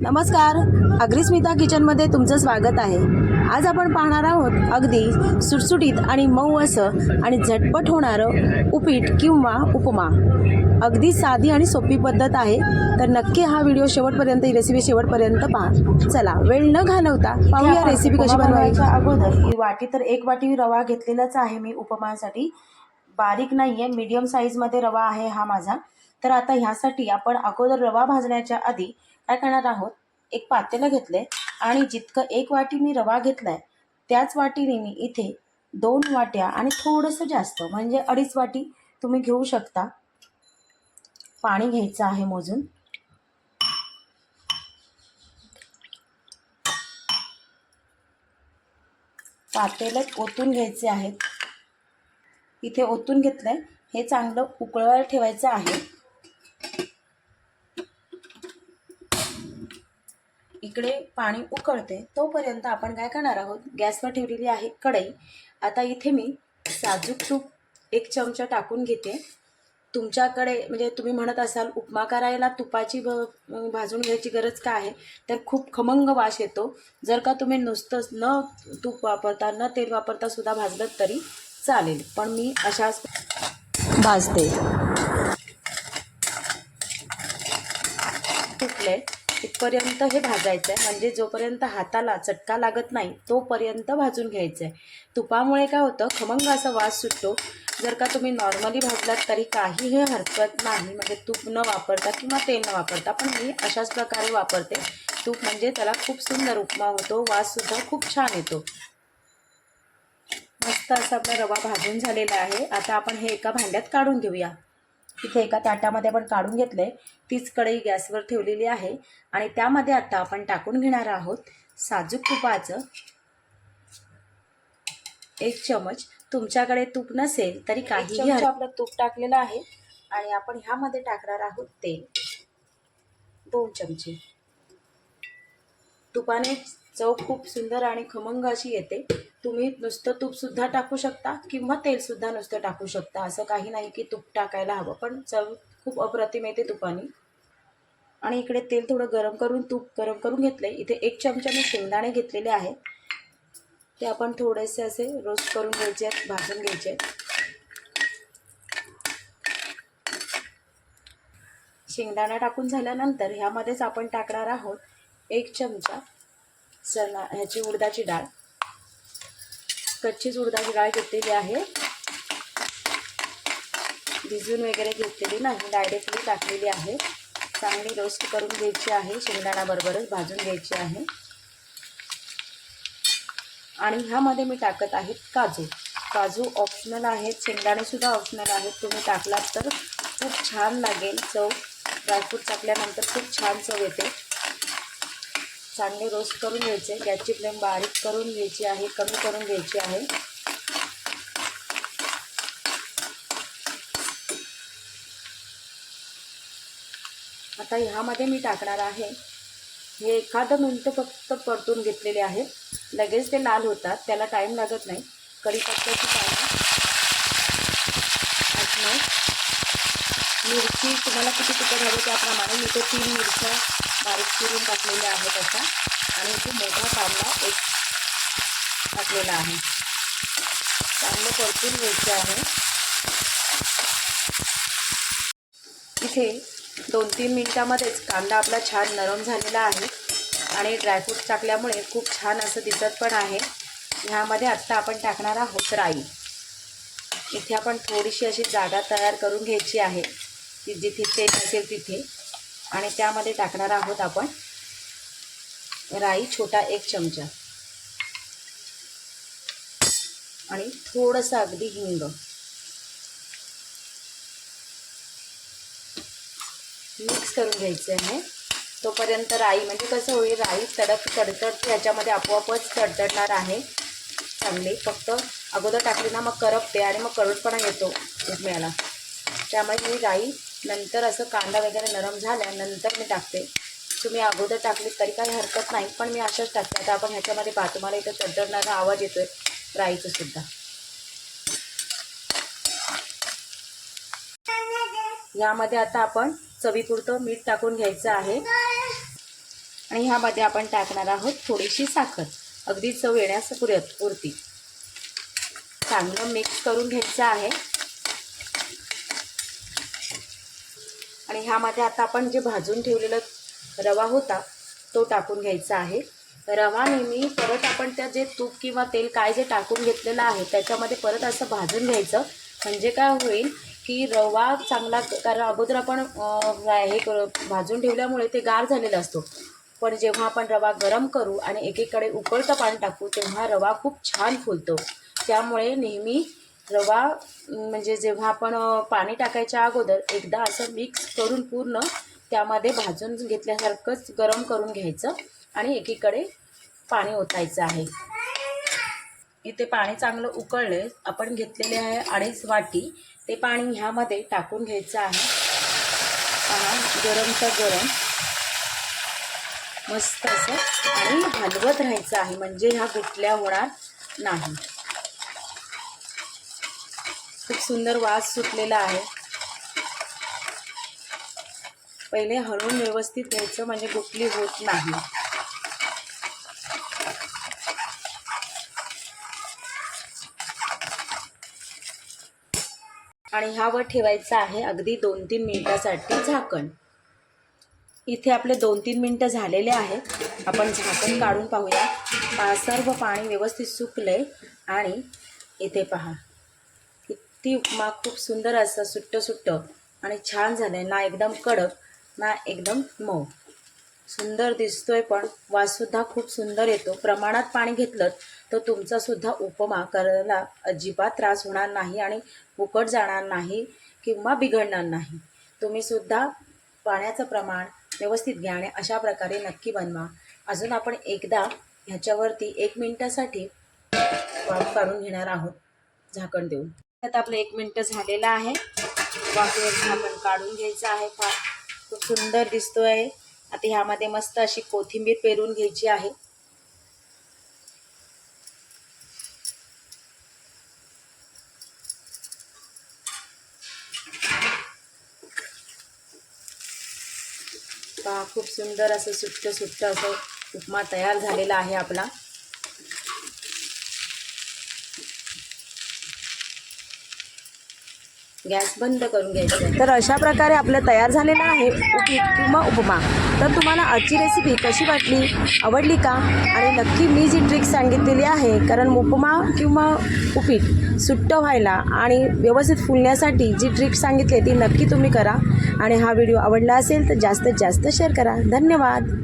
नमस्कार. अग्रिस्मिता किचनमध्ये तुमचं स्वागत आहे. आज आपण पाहणार आहोत अगदी सुटसुटीत आणि मऊ असं आणि झटपट होणारं उपीट किंवा उपमा. अगदी साधी आणि सोपी पद्धत आहे. तर नक्की हा व्हिडिओ शेवटपर्यंत ही रेसिपी शेवटपर्यंत पहा. चला वेळ न घालवता पाहूया रेसिपी कशी बनवायची. अगोदर ही वाटी तर एक वाटी रवा घेतलेलाच आहे मी उपमासाठी. बारीक नाही आहे मीडियम साईजमध्ये रवा आहे हा माझा. तर आता ह्यासाठी आपण अगोदर रवा भाजण्याच्या आधी काय करणार आहोत? एक पातेलं घेतलं आहे आणि जितकं एक वाटी मी रवा घेतला आहे त्याच वाटीने मी इथे दोन वाट्या आणि थोडंसं जास्त म्हणजे अडीच वाटी तुम्ही घेऊ शकता. पाणी घ्यायचं आहे मोजून. पातेल्यात ओतून घ्यायचे आहेत. इथे ओतून घेतलं आहे हे चांगलं उकळवायला ठेवायचं आहे. इकडे पाणी उकळते तोपर्यंत आपण काय करणार आहोत? गॅसवर ठेवलेली आहे कढई. आता इथे मी साजूक तूप एक चमचा टाकून घेते. तुमच्याकडे म्हणजे तुम्ही म्हणत असाल उपमा करायला तुपाची भ भाजून घ्यायची गरज काय आहे? तर खूप खमंग वास येतो. जर का तुम्ही नुसतंच न तूप वापरता न तेल वापरता सुद्धा भाजलं तरी चालेल. पण मी अशाच भाजते. पर्यंत हे भाजायचं आहे म्हणजे जोपर्यंत हाताला चटका लागत नाही तोपर्यंत भाजून घ्यायचं आहे तुपामुळे काय होतं खमंग असा वास सुटतो. जर का तुम्ही नॉर्मली भाजलात तरी काहीही हरकत नाही. म्हणजे तूप न वापरता किंवा तेल न वापरता पण मी अशाच प्रकारे वापरते. तूप म्हणजे त्याला खूप सुंदर उपमा होतो वाससुद्धा खूप छान येतो. मस्त असा आपला रवा भाजून झालेला आहे. आता आपण हे एका भांड्यात काढून घेऊया. इथे एका ताटामध्ये आपण काढून घेतले तीच कढई गॅसवर ठेवलेली आहे. आणि त्यामध्ये आता आपण टाकून घेणार आहोत साजूक तुपाचं एक चमच. तुमच्याकडे तूप नसेल तरी काही आपलं तूप टाकलेलं आहे. आणि आपण ह्यामध्ये टाकणार आहोत तेल. दोन चमचे. तुपाने चव खूप सुंदर आणि खमंग अशी येते. तुम्ही नुसतं तूपसुद्धा टाकू शकता किंवा तेलसुद्धा नुसतं टाकू शकता. असं काही नाही की तूप टाकायला हवं पण चव खूप अप्रतिम येते तुपाने. आणि इकडे तेल थोडं गरम करून तूप गरम करून घेतले इथे एक चमचा मी शेंगदाणे घेतलेले आहे. ते आपण थोडेसे असे रोस्ट करून घ्यायचे आहेत भाजून घ्यायचे आहेत. शेंगदाणा टाकून झाल्यानंतर ह्यामध्येच आपण टाकणार आहोत एक चमचा चणा ह्याची उडदाची डाळ. कच्चीच उडदाची डाळ घेतलेली आहे. भिजून वगैरे घेतलेली नाही डायरेक्टली टाकलेली आहे. चांगली रोस्ट करून घ्यायची आहे शेंगदाण्याबरोबरच भाजून घ्यायची आहे. आणि ह्यामध्ये मी टाकत आहे काजू. काजू ऑप्शनल आहेत शेंगदाणेसुद्धा ऑप्शनल आहेत. तुम्ही टाकलात तर खूप छान लागेल चव. ड्रायफ्रूट टाकल्यानंतर खूप छान चव येते. चांगले रोस्ट करून घ्यायचे गॅसची फ्लेम बारीक करून घ्यायची आहे कमी करून घ्यायची आहे. आता ह्यामध्ये मी टाकणार आहे. हे एखादं मिनटं फक्त परतून घेतलेले आहे. लगेच ते लाल होतात त्याला टाईम लागत नाही. कढीपत्त्याची पानं. मिरची तुम्हाला किती तिखट हवे त्याप्रमाणे मी ते तीन मिरच्या बारीक चिरून टाकलेल्या आहेत अशा आणि इथे मोठा कांदा एक टाकलेला आहे. चांगलं परतून घ्यायचं आहे. इथे दोन तीन मिनटामध्येच कांदा आपला छान नरम झालेला आहे. आणि ड्रायफ्रूट टाकल्यामुळे खूप छान असं दिसत पण आहे. ह्यामध्ये आत्ता आपण टाकणार आहोत राई. इथे आपण थोडीशी अशी जागा तयार करून घ्यायची आहे. की जिथे तेल असेल तिथे. आणि त्यामध्ये टाकणार आहोत आपण राई छोटा एक चमचा. आणि थोडंसं अगदी हिंग. मिक्स करून घ्यायचं आहे तोपर्यंत राई म्हणजे कसं होईल राई तडक तडतडते याच्यामध्ये आपोआपच तडतडणार आहे. चांगली फक्त अगोदर टाकली ना मग करपते आणि मग कडूटपणा येतो उपम्याला त्यामुळे मी राई नंतर असं कांदा वगैरे नरम झाल्यानंतर मी टाकते. तुम्ही अगोदर टाकली तरी काही हरकत नाही पण मी अशाच टाकते. आता आपण ह्याच्यामध्ये पाहतो तुम्हाला इथं तडतडणारा आवाज येतो आहे राईचं सुद्धा. यामध्ये आता आपण चवीपुरतं मीठ टाकून घ्यायचं आहे. आणि ह्यामध्ये आपण टाकणार आहोत थोडीशी साखर. अगदी चव येण्यास पुरत पुरती. चांगलं मिक्स करून घ्यायचं आहे. आणि ह्यामध्ये आता आपण जे भाजून ठेवलेलं रवा होता तो टाकून घ्यायचा आहे. रवा नेहमी परत आपण त्या जे तूप किंवा तेल काय जे टाकून घेतलेलं आहे त्याच्यामध्ये परत असं भाजून घ्यायचं. म्हणजे काय होईल की रवा चांगला कारण अगोदर आपण हे कर भाजून ठेवल्यामुळे ते गार झालेलं असतो. पण जेव्हा आपण रवा गरम करू आणि एकीकडे उकळतं पाणी टाकू तेव्हा रवा खूप छान फुलतो. त्यामुळे नेहमी रवा म्हणजे जेव्हा आपण पाणी टाकायच्या अगोदर एकदा असं मिक्स करून पूर्ण त्यामध्ये भाजून घेतल्यासारखंच गरम करून घ्यायचं आणि एकीकडे पाणी ओतायचं आहे. इथे पाणी चांगलं उकळले आपण घेतलेले आहे अडीच वाटी. ते पाणी ह्यामध्ये टाकून घ्यायचं आहे. पहा गरमचं गरम. मस्त असं आणि हलवत राहायचं आहे म्हणजे ह्या गुटल्या होणार नाही. सुंदर वास सुटलेला आहे. पहिले हळून व्यवस्थित घ्यायचं म्हणजे गुटली होत नाही. आणि ह्यावर ठेवायचं आहे अगदी दोन तीन मिनिटासाठी झाकण. इथे आपले दोन तीन मिनटं झालेले आहेत. आपण झाकण काढून पाहूया. सर्व पाणी व्यवस्थित सुकलंय. आणि इथे पहा. ती उपमा खूप सुंदर असं सुट्ट सुट्ट आणि छान झालं आहे ना एकदम कडक ना एकदम मऊ. सुंदर दिसतोय पण वाससुद्धा खूप सुंदर येतो. प्रमाणात पाणी घेतलं तर तुमचासुद्धा उपमा करायला अजिबात त्रास होणार नाही आणि फुकट जाणार नाही किंवा बिघडणार नाही. तुम्हीसुद्धा पाण्याचं प्रमाण व्यवस्थित घ्या आणि अशा प्रकारे नक्की बनवा. अजून आपण एकदा ह्याच्यावरती एक मिनटासाठी वाफ काढून घेणार आहोत झाकण देऊन. आता आपलं एक मिनटं झालेलं आहे. वाफेवर आपण काढून घ्यायचं आहे फार. खूप सुंदर दिसतो आहे आता ह्यामध्ये मस्त अशी कोथिंबीर पेरून घ्यायची आहे. खूप सुंदर असं सुट्ट सुट्ट असं उपमा तयार झालेला आहे आपला. गॅस बंद करून घ्यायचा तर अशा प्रकारे आपलं तयार झालेलं आहे उपीट किंवा उपमा. तर तुम्हाला आजची रेसिपी कशी वाटली? आवडली का? आणि नक्की मी जी ट्रिक सांगितलेली आहे कारण उपमा किंवा उपीट सुट्ट व्हायला आणि व्यवस्थित फुलण्यासाठी जी ट्रिक सांगितली ती नक्की तुम्ही करा. आणि हा व्हिडिओ आवडला असेल तर जास्तीत जास्त शेअर करा. धन्यवाद.